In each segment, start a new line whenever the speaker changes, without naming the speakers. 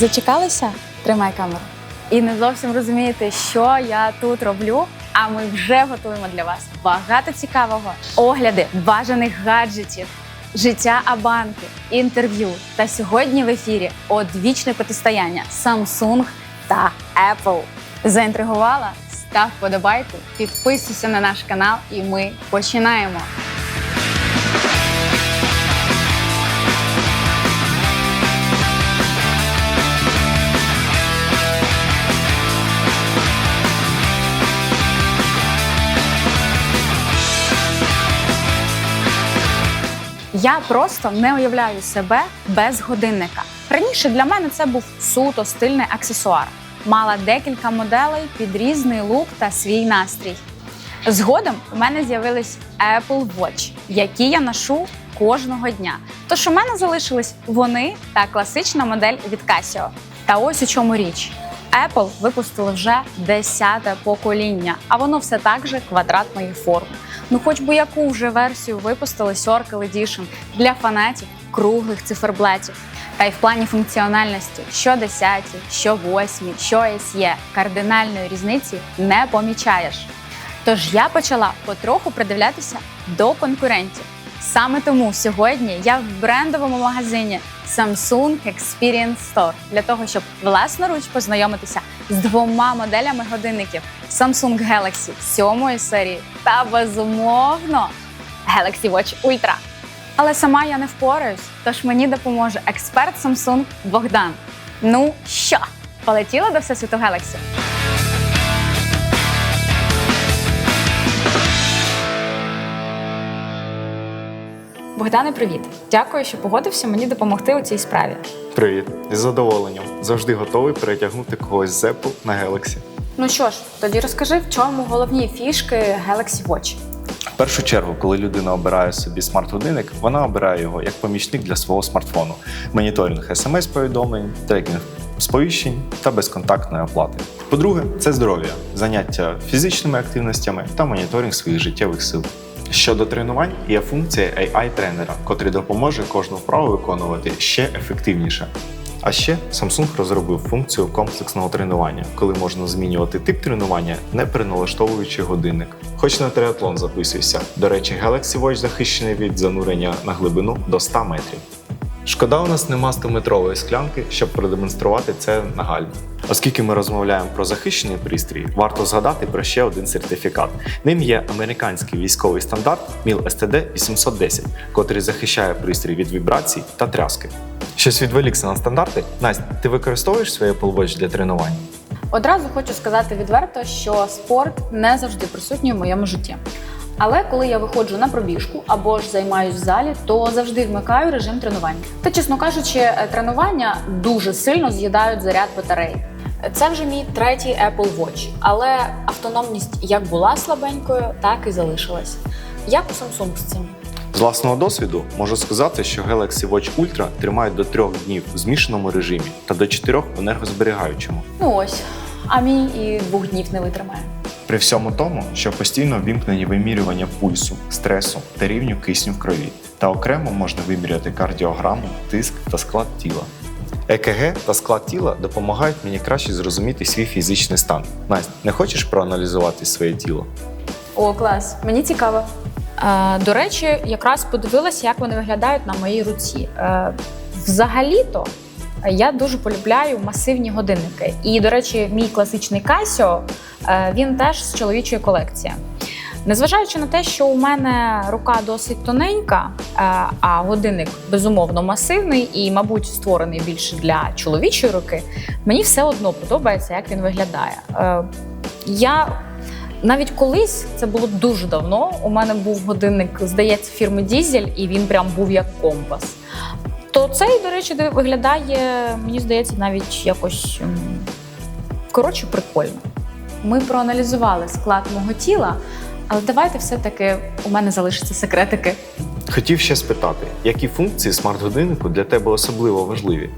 Зачекалися? Тримай камеру. І не зовсім розумієте, що я тут роблю. А ми вже готуємо для вас багато цікавого, огляди бажаних гаджетів, життя Абанки, інтерв'ю. Та сьогодні в ефірі одвічне протистояння Samsung та Apple. Заінтригувала? Став вподобайку, підписуйся на наш канал, і ми починаємо. Я просто не уявляю себе без годинника. Раніше для мене це був суто стильний аксесуар. Мала декілька моделей під різний лук та свій настрій. Згодом у мене з'явились Apple Watch, які я ношу кожного дня. Тож у мене залишились вони та класична модель від Casio. Та ось у чому річ. Apple випустили вже десяте покоління, а воно все так же квадратної форми. Ну, хоч би яку вже версію випустили Circle Edition для фанатів круглих циферблатів. Та й в плані функціональності, що 10, що 8, що SE, кардинальної різниці не помічаєш. Тож я почала потроху придивлятися до конкурентів. Саме тому сьогодні я в брендовому магазині Samsung Experience Store для того, щоб власноруч познайомитися з двома моделями годинників Samsung Galaxy 7 серії та безумовно Galaxy Watch Ultra. Але сама я не впораюсь, тож мені допоможе експерт Samsung Богдан. Ну що, полетіла до всесвіту Galaxy? Богдане, привіт! Дякую, що погодився мені допомогти у цій справі.
Привіт, із задоволенням. Завжди готовий перетягнути когось з Apple на Galaxy.
Ну що ж, тоді розкажи, в чому головні фішки Galaxy Watch.
В першу чергу, коли людина обирає собі смарт-годинник, вона обирає його як помічник для свого смартфону, моніторинг смс-повідомлень, трекінг сповіщень та безконтактної оплати. По-друге, це здоров'я, заняття фізичними активностями та моніторинг своїх життєвих сил. Щодо тренувань, є функція AI-тренера, котрий допоможе кожну вправу виконувати ще ефективніше. А ще Samsung розробив функцію комплексного тренування, коли можна змінювати тип тренування, не переналаштовуючи годинник. Хоч на триатлон записуйся. До речі, Galaxy Watch захищений від занурення на глибину до 100 метрів. Шкода, у нас нема 100-метрової склянки, щоб продемонструвати це нагально. Оскільки ми розмовляємо про захищений пристрій, варто згадати про ще один сертифікат. Ним є американський військовий стандарт MIL STD 810, котрий захищає пристрій від вібрацій та тряски. Щось відволікся на стандарти. Настя, ти використовуєш Apple Watch для тренувань?
Одразу хочу сказати відверто, що спорт не завжди присутній в моєму житті. Але коли я виходжу на пробіжку або ж займаюсь в залі, то завжди вмикаю режим тренування. Та, чесно кажучи, е, тренування дуже сильно з'їдають заряд батареї. Це вже мій третій Apple Watch, але автономність як була слабенькою, так і залишилась. Як у Samsung з цим?
З власного досвіду можу сказати, що Galaxy Watch Ultra тримають до трьох днів в змішаному режимі та до чотирьох в енергозберігаючому.
Ну ось, а мій і двох днів не витримає.
При всьому тому, що постійно вімкнені вимірювання пульсу, стресу та рівню кисню в крові, та окремо можна виміряти кардіограму, тиск та склад тіла. ЕКГ та склад тіла допомагають мені краще зрозуміти свій фізичний стан. Настя, не хочеш проаналізувати своє тіло?
О, клас, мені цікаво. Е, до речі, якраз подивилася, як вони виглядають на моїй руці. Е, взагалі-то я дуже полюбляю масивні годинники. І, до речі, мій класичний Casio, е, він теж з чоловічої колекції. Незважаючи на те, що у мене рука досить тоненька, е, а годинник безумовно масивний і, мабуть, створений більше для чоловічої руки, мені все одно подобається, як він виглядає. Е, Я навіть колись це було дуже давно. У мене був годинник, здається, фірми Дізель, і він прям був як компас. То цей, до речі, виглядає, мені здається, навіть якось коротше, прикольно. Ми проаналізували склад мого тіла, але давайте все-таки у мене залишаться секретики.
Хотів ще спитати, які функції смарт-годиннику для тебе особливо важливі?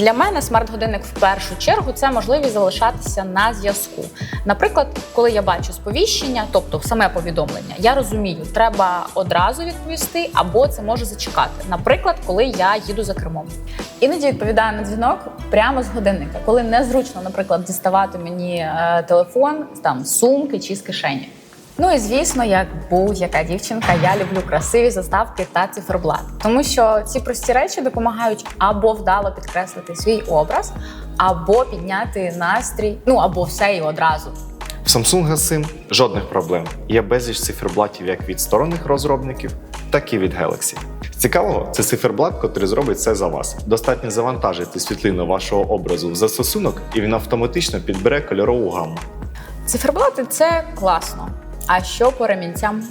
Для мене смарт-годинник в першу чергу це можливість залишатися на зв'язку. Наприклад, коли я бачу сповіщення, тобто саме повідомлення, я розумію, треба одразу відповісти, або це може зачекати. Наприклад, коли я їду за кермом. Іноді відповідаю на дзвінок прямо з годинника, коли незручно, наприклад, діставати мені е, телефон там сумки чи з кишені. Ну і звісно, як будь-яка дівчинка, я люблю красиві заставки та циферблат, тому що ці прості речі допомагають або вдало підкреслити свій образ, або підняти настрій, ну або все і одразу.
В Samsung з цим жодних проблем. Є безліч циферблатів як від сторонніх розробників, так і від Galaxy. Цікавого, це циферблат, котрий зробить все за вас. Достатньо завантажити світлину вашого образу в застосунок, і він автоматично підбере кольорову гамму.
Циферблати це класно. А що по ремінцям?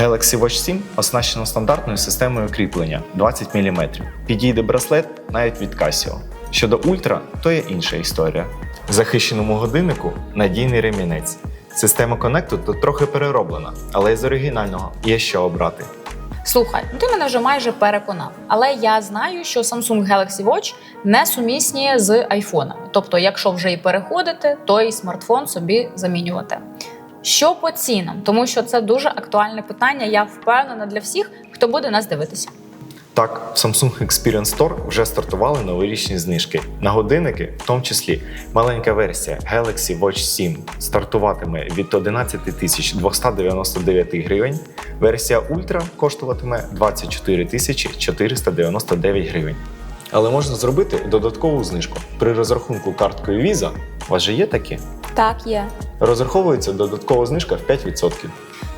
Galaxy Watch 7 оснащено стандартною системою кріплення 20 мм. Підійде браслет навіть від Casio. Щодо Ultra, то є інша історія. В захищеному годиннику надійний ремінець. Система коннекту тут трохи перероблена, але з оригінального є що обрати.
Слухай, ну ти мене вже майже переконав. Але я знаю, що Samsung Galaxy Watch не сумісні з айфонами. Тобто, якщо вже і переходити, то і смартфон собі замінювати. Що по цінам? Тому що це дуже актуальне питання. Я впевнена для всіх, хто буде нас дивитися.
Так, в Samsung Experience Store вже стартували новорічні знижки. На годинники, в тому числі маленька версія Galaxy Watch 7 стартуватиме від 11 тисяч 299 гривень. Версія Ultra коштуватиме 24 тисячі 499 гривень. Але можна зробити додаткову знижку. При розрахунку карткою Visa, у вас же є такі?
Так, є.
Розраховується додаткова знижка в 5%.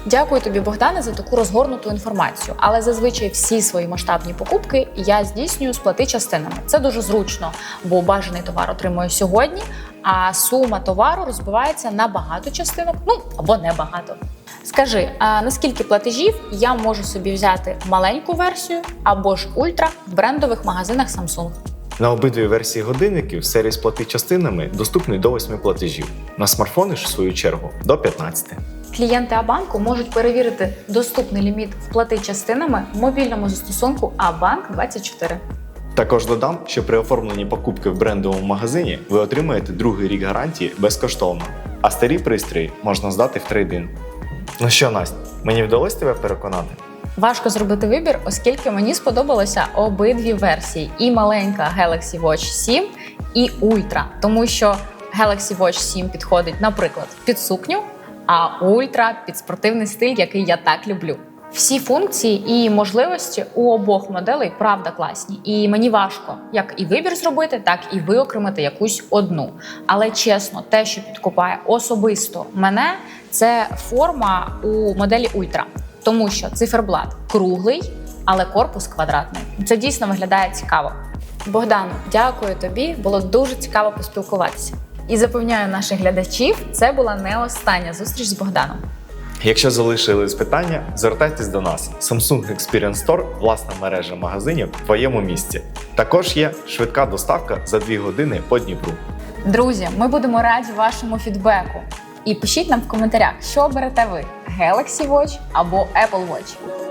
Дякую тобі, Богдане, за таку розгорнуту інформацію. Але зазвичай всі свої масштабні покупки я здійснюю сплати частинами. Це дуже зручно, бо бажаний товар отримую сьогодні, а сума товару розбивається на багато частинок, ну або не багато. Скажи, а наскільки платежів я можу собі взяти маленьку версію або ж ультра в брендових магазинах Samsung?
На обидві версії годинників серії сплати частинами доступний до 8 платежів. На смартфони ж, в свою чергу, до 15.
Клієнти Абанку можуть перевірити доступний ліміт вплати частинами в мобільному застосунку Абанк 24
Також додам, що при оформленні покупки в брендовому магазині ви отримаєте другий рік гарантії безкоштовно, а старі пристрої можна здати в трейдин. Ну що, Настя, мені вдалося тебе переконати?
Важко зробити вибір, оскільки мені сподобалися обидві версії: і маленька Galaxy Watch 7, і Ultra. Тому що Galaxy Watch 7 підходить, наприклад, під сукню, а Ultra під спортивний стиль, який я так люблю. Всі функції і можливості у обох моделей правда класні, і мені важко як і вибір зробити, так і виокремити якусь одну. Але чесно, те, що підкупає особисто мене, це форма у моделі Ультра, тому що циферблат круглий, але корпус квадратний. Це дійсно виглядає цікаво. Богдану, дякую тобі. Було дуже цікаво поспілкуватися. І запевняю наших глядачів, це була не остання зустріч з Богданом.
Якщо залишились питання, звертайтесь до нас. Samsung Experience Store – власна мережа магазинів в твоєму місті. Також є швидка доставка за 2 години по Дніпру.
Друзі, ми будемо раді вашому фідбеку. І пишіть нам в коментарях, що оберете ви: Galaxy Watch або Apple Watch.